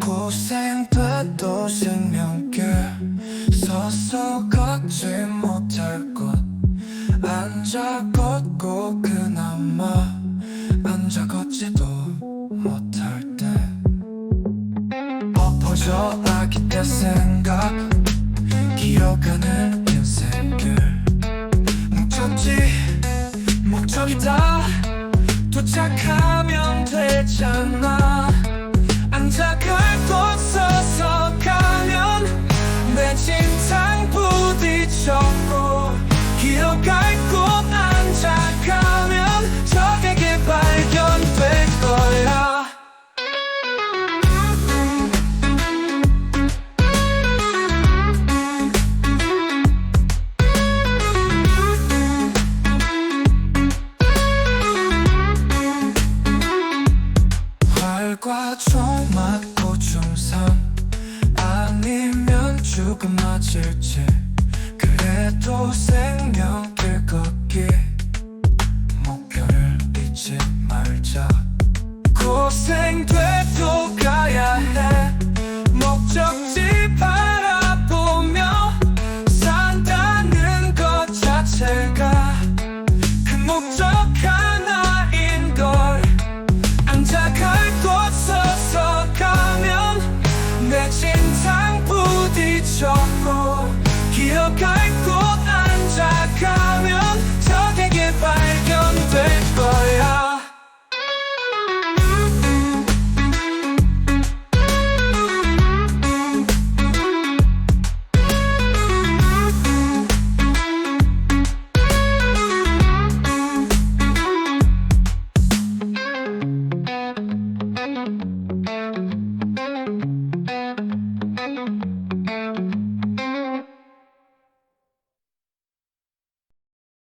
고생돼도 생명길 서서 걷지 못할 곳. 앉아 걷고 그나마 앉아 걷지도 못할 때. 엎어져 아기 때 생각 목적이다 도착하면 되잖아 날과 총 맞고 중상 아니면 죽음 맞을지. 그래도 새 some